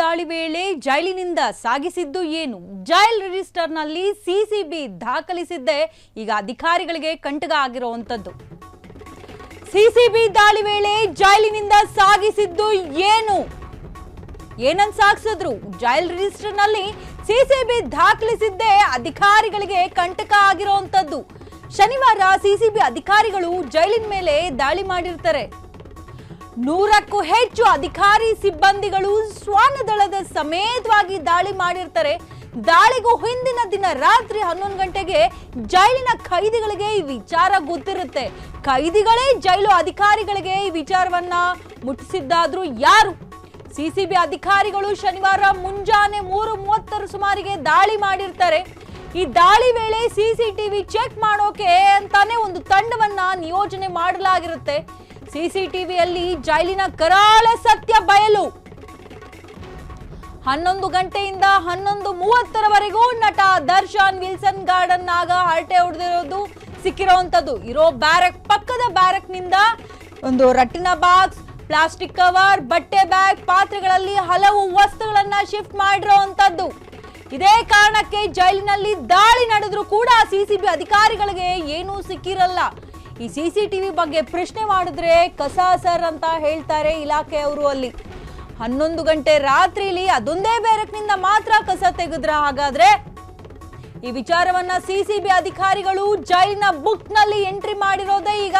ದಾಳಿ ವೇಳೆ ಜೈಲಿನಿಂದ ಸಾಗಿಸಿದ್ದು ಏನು? ಜೈಲ್ ರಿಜಿಸ್ಟರ್ನಲ್ಲಿ ಸಿಸಿಬಿ ದಾಖಲಿಸಿದ್ದೇ ಈಗ ಅಧಿಕಾರಿಗಳಿಗೆ ಕಂಟಕ ಆಗಿರುವಂತದ್ದು ಸಿಸಿಬಿ ದಾಳಿ ವೇಳೆ ಜೈಲಿನಿಂದ ಸಾಗಿಸಿದ್ದು ಏನು? ಏನನ್ ಸಾಗಿಸಿದ್ರು? ಜೈಲ್ ರಿಜಿಸ್ಟರ್ನಲ್ಲಿ ಸಿಸಿಬಿ ದಾಖಲಿಸಿದ್ದೇ ಅಧಿಕಾರಿಗಳಿಗೆ ಕಂಟಕ ಆಗಿರುವಂತದ್ದು ಶನಿವಾರ ಸಿಸಿಬಿ ಅಧಿಕಾರಿಗಳು ಜೈಲಿನ ಮೇಲೆ ದಾಳಿ ಮಾಡಿರ್ತಾರೆ. ನೂರಕ್ಕೂ ಹೆಚ್ಚು ಅಧಿಕಾರಿ ಸಿಬ್ಬಂದಿಗಳು ಶ್ವಾನದಳದ ಸಮೇತವಾಗಿ ದಾಳಿ ಮಾಡಿರ್ತಾರೆ. ದಾಳಿಗೂ ಹಿಂದಿನ ದಿನ ರಾತ್ರಿ ಹನ್ನೊಂದು ಗಂಟೆಗೆ ಜೈಲಿನ ಖೈದಿಗಳಿಗೆ ಈ ವಿಚಾರ ಗೊತ್ತಿರುತ್ತೆ. ಖೈದಿಗಳೇ ಜೈಲು ಅಧಿಕಾರಿಗಳಿಗೆ ಈ ವಿಚಾರವನ್ನ ಮುಟ್ಟಿಸಿದ್ದಾದ್ರೂ ಯಾರು? ಸಿಸಿಬಿ ಅಧಿಕಾರಿಗಳು ಶನಿವಾರ ಮುಂಜಾನೆ ಮೂರು ಮೂವತ್ತರ ಸುಮಾರಿಗೆ ದಾಳಿ ಮಾಡಿರ್ತಾರೆ. ಈ ದಾಳಿ ವೇಳೆ ಸಿಸಿಟಿವಿ ಚೆಕ್ ಮಾಡೋಕೆ ಅಂತಾನೆ ಒಂದು ತಂಡವನ್ನ ನಿಯೋಜನೆ ಮಾಡಲಾಗಿರುತ್ತೆ. ಸಿಸಿಟಿವಿಯಲ್ಲಿ ಜೈಲಿನ ಕರಾಳ ಸತ್ಯ ಬಯಲು. ಹನ್ನೊಂದು ಗಂಟೆಯಿಂದ ಹನ್ನೊಂದು ಮೂವತ್ತರವರೆಗೂ ನಟ ದರ್ಶನ್ ವಿಲ್ಸನ್ ಗಾರ್ಡನ್ ಆಗ ಹರಟೆ ಹೊಡೆದಿರೋದು ಸಿಕ್ಕಿರೋಂಥದ್ದು. ಇರೋ ಬ್ಯಾರಕ್, ಪಕ್ಕದ ಬ್ಯಾರಕ್ನಿಂದ ಒಂದು ರಟ್ಟಿನ ಬಾಕ್ಸ್, ಪ್ಲಾಸ್ಟಿಕ್ ಕವರ್, ಬಟ್ಟೆ ಬ್ಯಾಗ್, ಪಾತ್ರೆಗಳಲ್ಲಿ ಹಲವು ವಸ್ತುಗಳನ್ನ ಶಿಫ್ಟ್ ಮಾಡಿರೋವಂಥದ್ದು ಇದೇ ಕಾರಣಕ್ಕೆ ಜೈಲಿನಲ್ಲಿ ದಾಳಿ ನಡೆದರೂ ಕೂಡ ಸಿಸಿಬಿ ಅಧಿಕಾರಿಗಳಿಗೆ ಏನೂ ಸಿಕ್ಕಿರಲ್ಲ. ಈ ಸಿ ಟಿವಿ ಬಗ್ಗೆ ಪ್ರಶ್ನೆ ಮಾಡಿದ್ರೆ ಕಸ ಸರ್ ಅಂತ ಹೇಳ್ತಾರೆ ಇಲಾಖೆಯವರು ಅಲ್ಲಿ. ಹನ್ನೊಂದು ಗಂಟೆ ರಾತ್ರಿಲಿ ಅದೊಂದೇ ಬೇರಕ್ನಿಂದ ಮಾತ್ರ ಕಸ ತೆಗೆದ್ರ ಹಾಗಾದ್ರೆ ಈ ವಿಚಾರವನ್ನ ಸಿಸಿಬಿ ಅಧಿಕಾರಿಗಳು ಜೈಲಿನ ಬುಕ್ನಲ್ಲಿ ಎಂಟ್ರಿ ಮಾಡಿರೋದೇ ಈಗ.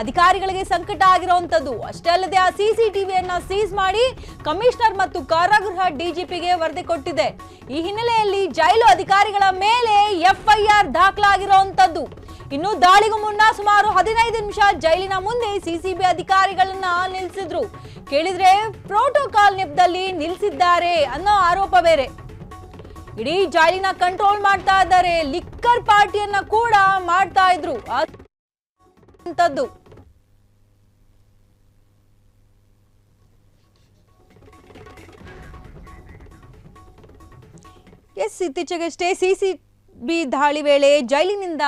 ಅಧಿಕಾರಿಗಳಿಗೆ ಸಂಕಟ ಆಗಿರುವಂತದ್ದು ಅಷ್ಟೇ ಅಲ್ಲದೆ ಆ ಸಿಸಿಟಿವಿಯನ್ನ ಸೀಸ್ ಮಾಡಿ ಕಮಿಷನರ್ ಮತ್ತು ಕಾರಾಗೃಹ ಡಿಜಿಪಿಗೆ ವರದಿ ಕೊಟ್ಟಿದೆ. ಈ ಹಿನ್ನೆಲೆಯಲ್ಲಿ ಜೈಲು ಅಧಿಕಾರಿಗಳ ಮೇಲೆ ಎಫ್ಐಆರ್ ದಾಖಲಾಗಿರುವಂತದ್ದು ಇನ್ನು ದಾಳಿಗೂ ಮುನ್ನ ಸುಮಾರು ಹದಿನೈದು ನಿಮಿಷ ಜೈಲಿನ ಮುಂದೆ ಸಿಸಿಬಿ ಅಧಿಕಾರಿಗಳನ್ನ ನಿಲ್ಲಿಸಿದ್ರು. ಕೇಳಿದ್ರೆ ಪ್ರೋಟೋಕಾಲ್ ನೆಪದಲ್ಲಿ ನಿಲ್ಲಿಸಿದ್ದಾರೆ ಅನ್ನೋ ಆರೋಪ ಬೇರೆ. ಇಡೀ ಜೈಲಿನ ಕಂಟ್ರೋಲ್ ಮಾಡ್ತಾ ಇದ್ದಾರೆ. ಲಿಕ್ಕರ್ ಪಾರ್ಟಿಯನ್ನ ಕೂಡ ಮಾಡ್ತಾ ಇದ್ರು. ಅಂತದ್ದು ಎಸ್, ಇತ್ತೀಚೆಗಷ್ಟೇ ಸಿಸಿಬಿ ಸಿ ಬಿ ದಾಳಿ ವೇಳೆ ಜೈಲಿನಿಂದ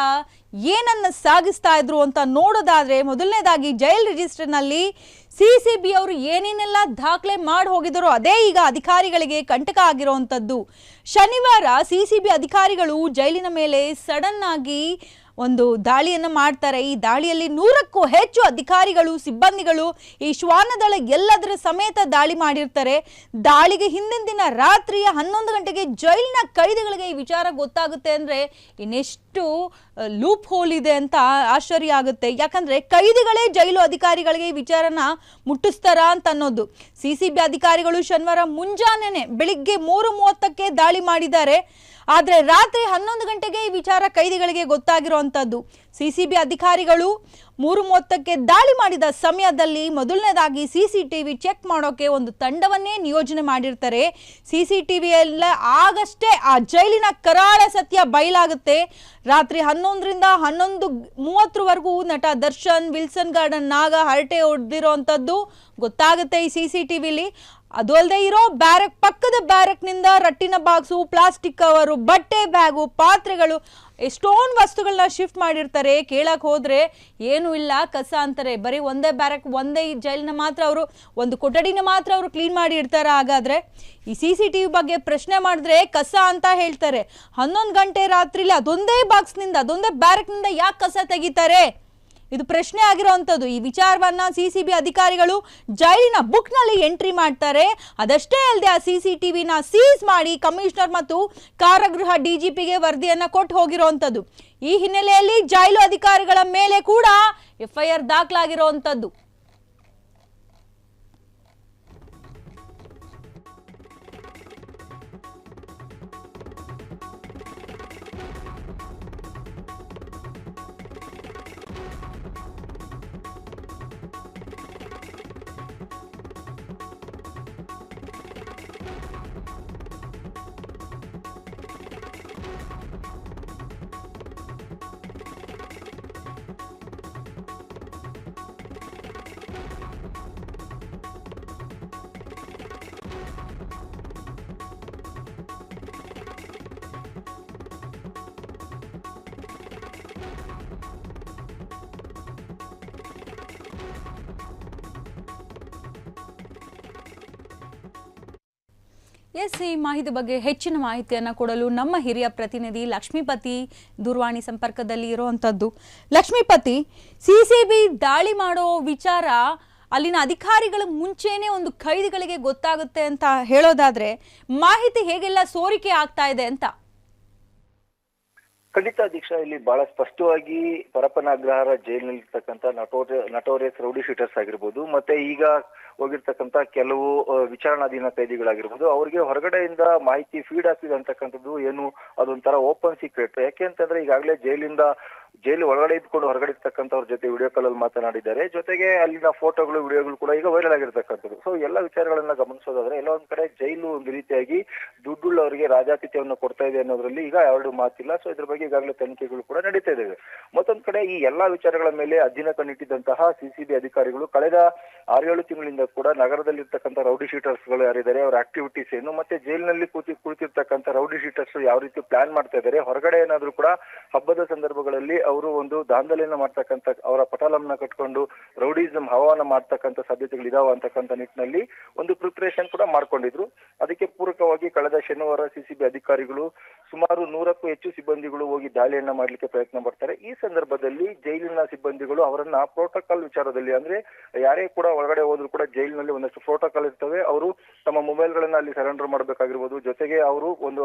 ಏನನ್ನ ಸಾಗಿಸ್ತಾ ಇದ್ರು ಅಂತ ನೋಡೋದಾದ್ರೆ ಮೊದಲನೇದಾಗಿ ಜೈಲ್ ರಿಜಿಸ್ಟರ್ನಲ್ಲಿ ಸಿ ಸಿ ಅವರು ಏನೇನೆಲ್ಲ ದಾಖಲೆ ಮಾಡಿ ಹೋಗಿದರೋ ಅದೇ ಈಗ ಅಧಿಕಾರಿಗಳಿಗೆ ಕಂಟಕ ಆಗಿರೋವಂಥದ್ದು ಶನಿವಾರ ಸಿ ಅಧಿಕಾರಿಗಳು ಜೈಲಿನ ಮೇಲೆ ಸಡನ್ ಆಗಿ ಒಂದು ದಾಳಿಯನ್ನು ಮಾಡ್ತಾರೆ. ಈ ದಾಳಿಯಲ್ಲಿ ನೂರಕ್ಕೂ ಹೆಚ್ಚು ಅಧಿಕಾರಿಗಳು, ಸಿಬ್ಬಂದಿಗಳು ಈ ಶ್ವಾನದಳ ಎಲ್ಲದರ ಸಮೇತ ದಾಳಿ ಮಾಡಿರ್ತಾರೆ. ದಾಳಿಗೆ ಹಿಂದಿನ ದಿನ ರಾತ್ರಿಯ ಹನ್ನೊಂದು ಗಂಟೆಗೆ ಜೈಲಿನ ಕೈದಿಗಳಿಗೆ ಈ ವಿಚಾರ ಗೊತ್ತಾಗುತ್ತೆ ಅಂದರೆ ಇನ್ನೆಷ್ಟು ಲೂಪ್ ಹೋಲ್ ಇದೆ ಅಂತ ಆಶ್ಚರ್ಯ ಆಗುತ್ತೆ. ಯಾಕಂದ್ರೆ ಕೈದಿಗಳೇ ಜೈಲು ಅಧಿಕಾರಿಗಳಿಗೆ ಈ ವಿಚಾರನ ಮುಟ್ಟಿಸ್ತಾರಾ ಅಂತ ಅನ್ನೋದು ಸಿಸಿಬಿ ಅಧಿಕಾರಿಗಳು ಶನಿವಾರ ಮುಂಜಾನೆನೆ ಬೆಳಿಗ್ಗೆ ಮೂರು ಮೂವತ್ತಕ್ಕೆ ದಾಳಿ ಮಾಡಿದ್ದಾರೆ. ಆದರೆ ರಾತ್ರಿ ಹನ್ನೊಂದು ಗಂಟೆಗೆ ಈ ವಿಚಾರ ಕೈದಿಗಳಿಗೆ ಗೊತ್ತಾಗಿರುವಂಥದ್ದು ಸಿ ಬಿ ಅಧಿಕಾರಿಗಳು ಮೂರು ಮೂವತ್ತಕ್ಕೆ ದಾಳಿ ಮಾಡಿದ ಸಮಯದಲ್ಲಿ ಮೊದಲನೇದಾಗಿ ಸಿ ಸಿ ಚೆಕ್ ಮಾಡೋಕೆ ಒಂದು ತಂಡವನ್ನೇ ನಿಯೋಜನೆ ಮಾಡಿರ್ತಾರೆ. ಸಿ ಸಿ ಆಗಷ್ಟೇ ಆ ಜೈಲಿನ ಕರಾಳ ಸತ್ಯ ಬಯಲಾಗುತ್ತೆ. ರಾತ್ರಿ ಹನ್ನೊಂದರಿಂದ ಹನ್ನೊಂದು ಮೂವತ್ತರವರೆಗೂ ನಟ ದರ್ಶನ್, ವಿಲ್ಸನ್ ಗಾರ್ಡನ್, ನಾಗ, ಹರಟೆ ಹೊಡೆದಿರೋವಂಥದ್ದು ಗೊತ್ತಾಗುತ್ತೆ ಈ ಸಿ ಸಿ ಟಿ ವಿಲಿ. ಅದು ಅಲ್ಲದೆ ಇರೋ ಬ್ಯಾರಕ್, ಪಕ್ಕದ ಬ್ಯಾರಕ್ನಿಂದ ರಟ್ಟಿನ ಬಾಕ್ಸು, ಪ್ಲಾಸ್ಟಿಕ್ ಕವರು, ಬಟ್ಟೆ ಬ್ಯಾಗು, ಪಾತ್ರೆಗಳು, ಎಷ್ಟೊಂದು ವಸ್ತುಗಳನ್ನ ಶಿಫ್ಟ್ ಮಾಡಿರ್ತಾರೆ. ಕೇಳಕ್ ಹೋದರೆ ಏನು ಇಲ್ಲ, ಕಸ ಅಂತಾರೆ. ಬರೀ ಒಂದೇ ಬ್ಯಾರಕ್, ಒಂದೇ ಜೈಲಿನ ಮಾತ್ರ ಅವರು, ಒಂದು ಕೊಠಡಿನ ಮಾತ್ರ ಅವರು ಕ್ಲೀನ್ ಮಾಡಿ ಇಡ್ತಾರೆ ಹಾಗಾದ್ರೆ ಈ ಸಿ ಸಿ ಟಿ ವಿ ಬಗ್ಗೆ ಪ್ರಶ್ನೆ ಮಾಡಿದ್ರೆ ಕಸ ಅಂತ ಹೇಳ್ತಾರೆ. ಹನ್ನೊಂದು ಗಂಟೆ ರಾತ್ರಿಲಿ ಅದೊಂದೇ ಬಾಕ್ಸ್ನಿಂದ, ಅದೊಂದೇ ಬ್ಯಾರಕ್ನಿಂದ ಯಾಕೆ ಕಸ ತೆಗಿತಾರೆ? ಇದು ಪ್ರಶ್ನೆ ಆಗಿರುವಂಥದ್ದು ಈ ವಿಚಾರವನ್ನ ಸಿ ಸಿ ಬಿ ಅಧಿಕಾರಿಗಳು ಜೈಲಿನ ಬುಕ್ನಲ್ಲಿ ಎಂಟ್ರಿ ಮಾಡ್ತಾರೆ. ಅದಷ್ಟೇ ಅಲ್ಲದೆ ಆ ಸಿ ಸಿ ಟಿವಿನ ಸೀಸ್ ಮಾಡಿ ಕಮಿಷನರ್ ಮತ್ತು ಕಾರಾಗೃಹ ಡಿಜಿಪಿಗೆ ವರದಿಯನ್ನು ಕೊಟ್ಟು ಹೋಗಿರುವಂಥದ್ದು ಈ ಹಿನ್ನೆಲೆಯಲ್ಲಿ ಜೈಲು ಅಧಿಕಾರಿಗಳ ಮೇಲೆ ಕೂಡ ಎಫ್ಐಆರ್ ದಾಖಲಾಗಿರುವಂಥದ್ದು ಎಸ್, ಈ ಮಾಹಿತಿ ಬಗ್ಗೆ ಹೆಚ್ಚಿನ ಮಾಹಿತಿಯನ್ನು ಕೊಡಲು ನಮ್ಮ ಹಿರಿಯ ಪ್ರತಿನಿಧಿ ಲಕ್ಷ್ಮೀಪತಿ ದೂರವಾಣಿ ಸಂಪರ್ಕದಲ್ಲಿ ಇರುವಂಥದ್ದು ಲಕ್ಷ್ಮೀಪತಿ ಸಿ ದಾಳಿ ಮಾಡೋ ವಿಚಾರ ಅಲ್ಲಿನ ಅಧಿಕಾರಿಗಳ ಮುಂಚೆನೇ ಒಂದು ಖೈದಿಗಳಿಗೆ ಗೊತ್ತಾಗುತ್ತೆ ಅಂತ ಹೇಳೋದಾದ್ರೆ ಮಾಹಿತಿ ಹೇಗೆಲ್ಲ ಸೋರಿಕೆ ಆಗ್ತಾ ಇದೆ ಅಂತ? ಖಂಡಿತ ದೀಕ್ಷಾ ಇಲ್ಲಿ ಬಹಳ ಸ್ಪಷ್ಟವಾಗಿ ಪರಪ್ಪನ ಅಗ್ರಹಾರ ಜೈಲಿನಲ್ಲಿ ಇರ್ತಕ್ಕಂಥ ನಟೋರಿ ನಟೋರಿಯಸ್ ರೌಡಿ ಶೀಟರ್ಸ್ ಆಗಿರ್ಬೋದು, ಮತ್ತೆ ಈಗ ಹೋಗಿರ್ತಕ್ಕಂಥ ಕೆಲವು ವಿಚಾರಣಾಧೀನ ಕೈದಿಗಳಾಗಿರ್ಬೋದು, ಅವರಿಗೆ ಹೊರಗಡೆಯಿಂದ ಮಾಹಿತಿ ಫೀಡ್ ಆಗ್ತಿದೆ ಅಂತಕ್ಕಂಥದ್ದು ಏನು ಅದೊಂಥರ ಓಪನ್ ಸೀಕ್ರೆಟ್ ಯಾಕೆ ಅಂತಂದ್ರೆ ಈಗಾಗಲೇ ಜೈಲಿಂದ ಜೈಲು ಒಳಗಡೆ ಇದ್ಕೊಂಡು ಹೊರಗಡೆ ಇರ್ತಕ್ಕಂಥವ್ರ ಜೊತೆ ವಿಡಿಯೋ ಕಾಲ್ ಮಾತನಾಡಿದ್ದಾರೆ. ಜೊತೆಗೆ ಅಲ್ಲಿನ ಫೋಟೋಗಳು ವಿಡಿಯೋಗಳು ಕೂಡ ಈಗ ವೈರಲ್ ಆಗಿರ್ತಕ್ಕಂಥದ್ದು. ಸೊ ಎಲ್ಲ ವಿಚಾರಗಳನ್ನ ಗಮನಿಸೋದಾದ್ರೆ ಎಲ್ಲ ಒಂದ್ ಕಡೆ ಜೈಲು ಒಂದು ರೀತಿಯಾಗಿ ದುಡ್ಡುಳ್ಳವರಿಗೆ ರಾಜಾತಿಥ್ಯವನ್ನು ಕೊಡ್ತಾ ಇದೆ ಅನ್ನೋದ್ರಲ್ಲಿ ಈಗ ಎರಡು ಮಾತಿಲ್ಲ. ಸೊ ಇದ್ರ ಬಗ್ಗೆ ಈಗಾಗಲೇ ತನಿಖೆಗಳು ಕೂಡ ನಡೀತಾ ಇದ್ದಾವೆ ಮತ್ತೊಂದ್ ಕಡೆ ಈ ಎಲ್ಲಾ ವಿಚಾರಗಳ ಮೇಲೆ ಅಧ್ಯಯನ ಕಣ್ಣಿಟ್ಟಿದ್ದಂತಹ ಸಿಸಿಬಿ ಅಧಿಕಾರಿಗಳು ಕಳೆದ ಆರೇಳು ತಿಂಗಳಿಂದ ಕೂಡ ನಗರದಲ್ಲಿರ್ತಕ್ಕಂಥ ರೌಡಿ ಶೀಟರ್ಸ್ಗಳು ಯಾರಿದ್ದಾರೆ, ಅವರ ಆಕ್ಟಿವಿಟೀಸ್ ಏನು, ಮತ್ತೆ ಜೈಲಿನಲ್ಲಿ ಕೂತಿ, ಕುಳಿತಿರ್ತಕ್ಕಂಥ ರೌಡಿ ಶೀಟರ್ಸ್ ಯಾವ ರೀತಿ ಪ್ಲಾನ್ ಮಾಡ್ತಾ ಇದ್ದಾರೆ, ಹೊರಗಡೆ ಏನಾದ್ರೂ ಕೂಡ ಹಬ್ಬದ ಸಂದರ್ಭಗಳಲ್ಲಿ ಅವರು ಒಂದು ದಾಂಧಲೆಯನ್ನ ಮಾಡ್ತಕ್ಕಂಥ, ಅವರ ಪಟಾಲಂನ ಕಟ್ಕೊಂಡು ರೌಡಿಸಮ್ ಹವಾನ ಮಾಡ್ತಕ್ಕಂಥ ಸಾಧ್ಯತೆಗಳು ಇದಾವ ಅಂತಕ್ಕಂಥ ನಿಟ್ಟಿನಲ್ಲಿ ಒಂದು ಪ್ರಿಪರೇಷನ್ ಕೂಡ ಮಾಡ್ಕೊಂಡಿದ್ರು. ಅದಕ್ಕೆ ಪೂರಕವಾಗಿ ಕಳೆದ ಶನಿವಾರ ಸಿಸಿಬಿ ಅಧಿಕಾರಿಗಳು ಸುಮಾರು ನೂರಕ್ಕೂ ಹೆಚ್ಚು ಸಿಬ್ಬಂದಿಗಳು ಹೋಗಿ ದಾಳಿಯನ್ನ ಮಾಡ್ಲಿಕ್ಕೆ ಪ್ರಯತ್ನ ಪಡ್ತಾರೆ. ಈ ಸಂದರ್ಭದಲ್ಲಿ ಜೈಲಿನ ಸಿಬ್ಬಂದಿಗಳು ಅವರನ್ನ ಪ್ರೋಟೋಕಾಲ್ ವಿಚಾರದಲ್ಲಿ ಅಂದ್ರೆ ಯಾರೇ ಕೂಡ ಒಳಗಡೆ ಹೋದ್ರು ಕೂಡ ಜೈಲಿನಲ್ಲಿ ಒಂದಷ್ಟು ಪ್ರೋಟೋಕಾಲ್ ಇರ್ತವೆ. ಅವರು ತಮ್ಮ ಮೊಬೈಲ್ ಗಳನ್ನ ಅಲ್ಲಿ ಸರೆಂಡರ್ ಮಾಡಬೇಕಾಗಿರ್ಬೋದು. ಜೊತೆಗೆ ಅವರು ಒಂದು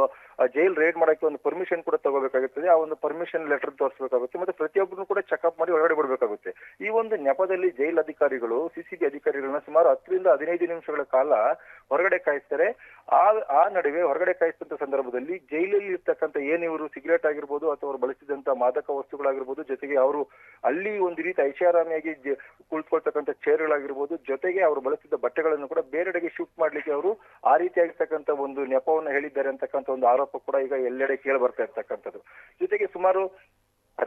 ಜೈಲ್ ರೇಡ್ ಮಾಡಕ್ಕೆ ಒಂದು ಪರ್ಮಿಷನ್ ಕೂಡ ತಗೋಬೇಕಾಗುತ್ತದೆ ಆ ಒಂದು ಪರ್ಮಿಷನ್ ಲೆಟರ್ ತೋರಿಸಬೇಕಾಗುತ್ತೆ. ಮತ್ತೆ ಪ್ರತಿಯೊಬ್ಬರನ್ನು ಕೂಡ ಚೆಕ್ಅಪ್ ಮಾಡಿ ಒಳಗಡೆ ಬಿಡಬೇಕಾಗುತ್ತೆ. ಈ ಒಂದು ನೆಪದಲ್ಲಿ ಜೈಲ್ ಅಧಿಕಾರಿಗಳು ಸಿಸಿಬಿ ಅಧಿಕಾರಿಗಳನ್ನ ಸುಮಾರು ಹತ್ತರಿಂದ ಹದಿನೈದು ನಿಮಿಷಗಳ ಕಾಲ ಹೊರಗಡೆ ಕಾಯಿಸ್ತಾರೆ. ಆ ಆ ನಡುವೆ ಹೊರಗಡೆ ಕಾಯಿಸಿದಂತ ಸಂದರ್ಭದಲ್ಲಿ ಜೈಲಲ್ಲಿ ಇರ್ತಕ್ಕಂಥ ಏನ್ ಇವರು ಸಿಗರೇಟ್ ಆಗಿರ್ಬೋದು ಅಥವಾ ಅವರು ಬಳಸಿದಂತ ಮಾದಕ ವಸ್ತುಗಳಾಗಿರ್ಬೋದು, ಜೊತೆಗೆ ಅವರು ಅಲ್ಲಿ ಒಂದು ರೀತಿ ಐಷಾರಾಮಿಯಾಗಿ ಕುಳಿತುಕೊಳ್ತಕ್ಕಂಥ ಚೇರ್ಗಳಾಗಿರ್ಬೋದು ಜೊತೆಗೆ ಅವರು ಬಳಸಿದ ಬಟ್ಟೆಗಳನ್ನು ಕೂಡ ಬೇರೆಡೆಗೆ ಶೂಟ್ ಮಾಡ್ಲಿಕ್ಕೆ ಅವರು ಆ ರೀತಿಯಾಗಿರ್ತಕ್ಕಂಥ ಒಂದು ನೆಪವನ್ನು ಹೇಳಿದ್ದಾರೆ ಅಂತಕ್ಕಂಥ ಒಂದು ಆರೋಪ ಕೂಡ ಈಗ ಎಲ್ಲೆಡೆ ಕೇಳಿ ಬರ್ತಾ ಇರ್ತಕ್ಕಂಥದ್ದು. ಜೊತೆಗೆ ಸುಮಾರು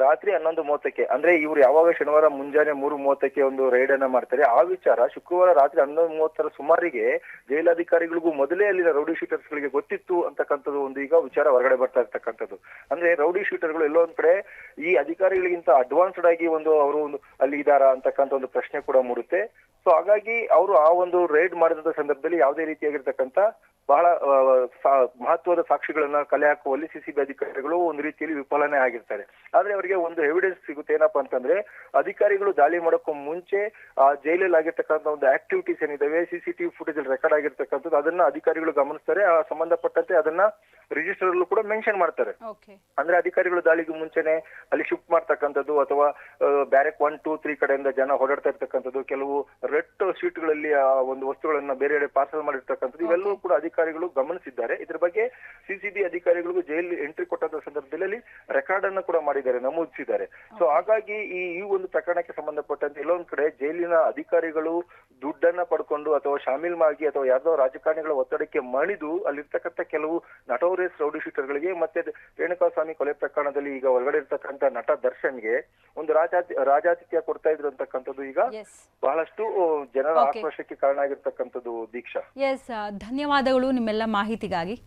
ರಾತ್ರಿ ಹನ್ನೊಂದು ಮೂವತ್ತಕ್ಕೆ, ಅಂದ್ರೆ ಇವ್ರು ಯಾವಾಗ ಶನಿವಾರ ಮುಂಜಾನೆ ಮೂರು ಮೂವತ್ತಕ್ಕೆ ಒಂದು ರೈಡ್ ಅನ್ನ ಮಾಡ್ತಾರೆ, ಆ ವಿಚಾರ ಶುಕ್ರವಾರ ರಾತ್ರಿ ಹನ್ನೊಂದು ಮೂವತ್ತರ ಸುಮಾರಿಗೆ ಜೈಲಾಧಿಕಾರಿಗಳಿಗೂ ಮೊದಲೇ ಅಲ್ಲಿನ ರೌಡಿ ಶೀಟರ್ಸ್ ಗಳಿಗೆ ಗೊತ್ತಿತ್ತು ಅಂತಕ್ಕಂಥದ್ದು ಒಂದು ಈಗ ವಿಚಾರ ಹೊರಗಡೆ ಬರ್ತಾ ಇರ್ತಕ್ಕಂಥದ್ದು. ಅಂದ್ರೆ ರೌಡಿ ಶೀಟರ್ಗಳು ಎಲ್ಲೋ ಒಂದ್ ಕಡೆ ಈ ಅಧಿಕಾರಿಗಳಿಗಿಂತ ಅಡ್ವಾನ್ಸ್ಡ್ ಆಗಿ ಒಂದು ಅವರು ಒಂದು ಅಲ್ಲಿ ಇದಾರ ಅಂತಕ್ಕಂಥ ಒಂದು ಪ್ರಶ್ನೆ ಕೂಡ ಮೂಡುತ್ತೆ. ಸೊ ಹಾಗಾಗಿ ಅವರು ಆ ಒಂದು ರೈಡ್ ಮಾಡಿದಂತ ಸಂದರ್ಭದಲ್ಲಿ ಯಾವುದೇ ರೀತಿಯಾಗಿರ್ತಕ್ಕಂಥ ಬಹಳ ಮಹತ್ವದ ಸಾಕ್ಷಿಗಳನ್ನ ಕಲೆ ಹಾಕುವಲ್ಲಿ ಸಿಸಿಬಿ ಅಧಿಕಾರಿಗಳು ಒಂದು ರೀತಿಯಲ್ಲಿ ವಿಫಲನೆ ಆಗಿರ್ತಾರೆ. ಆದ್ರೆ ಅವರಿಗೆ ಒಂದು ಎವಿಡೆನ್ಸ್ ಸಿಗುತ್ತೆ ಏನಪ್ಪಾ ಅಂತಂದ್ರೆ ಅಧಿಕಾರಿಗಳು ದಾಳಿ ಮಾಡೋಕ್ಕೂ ಮುಂಚೆ ಆ ಜೈಲಲ್ಲಿ ಆಗಿರ್ತಕ್ಕಂಥ ಒಂದು ಆಕ್ಟಿವಿಟೀಸ್ ಏನಿದಾವೆ ಸಿಸಿಟಿವಿ ಫುಟೇಜ್ ಅಲ್ಲಿ ರೆಕಾರ್ಡ್ ಆಗಿರ್ತಕ್ಕಂಥದ್ದು ಅದನ್ನ ಅಧಿಕಾರಿಗಳು ಗಮನಿಸ್ತಾರೆ. ಆ ಸಂಬಂಧಪಟ್ಟಂತೆ ಅದನ್ನ ರಿಜಿಸ್ಟರ್ ಅಲ್ಲೂ ಕೂಡ ಮೆನ್ಷನ್ ಮಾಡ್ತಾರೆ. ಅಂದ್ರೆ ಅಧಿಕಾರಿಗಳು ದಾಳಿಗೆ ಮುಂಚೆನೆ ಅಲ್ಲಿ ಶಿಫ್ಟ್ ಮಾಡ್ತಕ್ಕಂಥದ್ದು ಅಥವಾ ಬ್ಯಾರೆಕ್ ಒನ್ ಟೂ ತ್ರೀ ಕಡೆಯಿಂದ ಜನ ಓಡಾಡ್ತಾ ಇರ್ತಕ್ಕಂಥದ್ದು ಕೆಲವು ರೆಡ್ ಶೀಟ್ಗಳಲ್ಲಿ ಆ ಒಂದು ವಸ್ತುಗಳನ್ನ ಬೇರೆ ಪಾರ್ಸಲ್ ಮಾಡಿರ್ತಕ್ಕಂಥದ್ದು ಇವೆಲ್ಲವೂ ಕೂಡ ಅಧಿಕಾರಿಗಳು ಗಮನಿಸಿದ್ದಾರೆ. ಇದ್ರ ಬಗ್ಗೆ ಸಿಸಿಬಿ ಅಧಿಕಾರಿಗಳಿಗೂ ಜೈಲ್ ಎಂಟ್ರಿ ಕೊಟ್ಟಂತ ಸಂದರ್ಭದಲ್ಲಿ ರೆಕಾರ್ಡ್ ಅನ್ನು ಕೂಡ ಮಾಡಿದ್ದಾರೆ ನಮೂದಿಸಿದ್ದಾರೆ. ಸೊ ಹಾಗಾಗಿ ಈ ಈ ಒಂದು ಪ್ರಕರಣಕ್ಕೆ ಸಂಬಂಧಪಟ್ಟಂತೆ ಇಲ್ಲೊಂದ್ ಕಡೆ ಜೈಲಿನ ಅಧಿಕಾರಿಗಳು ದುಡ್ಡನ್ನ ಪಡ್ಕೊಂಡು ಅಥವಾ ಶಾಮೀಲ್ ಮಾಡಿ ಅಥವಾ ಯಾವ್ದೋ ರಾಜಕಾರಣಿಗಳ ಒತ್ತಡಕ್ಕೆ ಮಣಿದು ಅಲ್ಲಿರ್ತಕ್ಕಂಥ ಕೆಲವು ನಟೋರಿಯಸ್ ರೌಡಿ ಶೀಟರ್ಗಳಿಗೆ ಮತ್ತೆ ರೇಣುಕಾಸ್ವಾಮಿ ಕೊಲೆ ಪ್ರಕರಣದಲ್ಲಿ ಈಗ ಒಳಗಡೆ ಇರ್ತಕ್ಕಂಥ ನಟ ದರ್ಶನ್ಗೆ ಒಂದು ರಾಜಾತಿ ರಾಜಾತಿಥ್ಯ ಕೊಡ್ತಾ ಇದ್ರು ಅಂತಕ್ಕಂಥದ್ದು ಈಗ ಬಹಳಷ್ಟು ಜನರ. ಆಕ್ರೋಶಕ್ಕೆ ಕಾರಣ ಆಗಿರ್ತಕ್ಕಂಥದ್ದು ದೀಕ್ಷಾ ಎಸ್ ಧನ್ಯವಾದಗಳು ನಿಮ್ಮೆಲ್ಲ ಮಾಹಿತಿಗಾಗಿ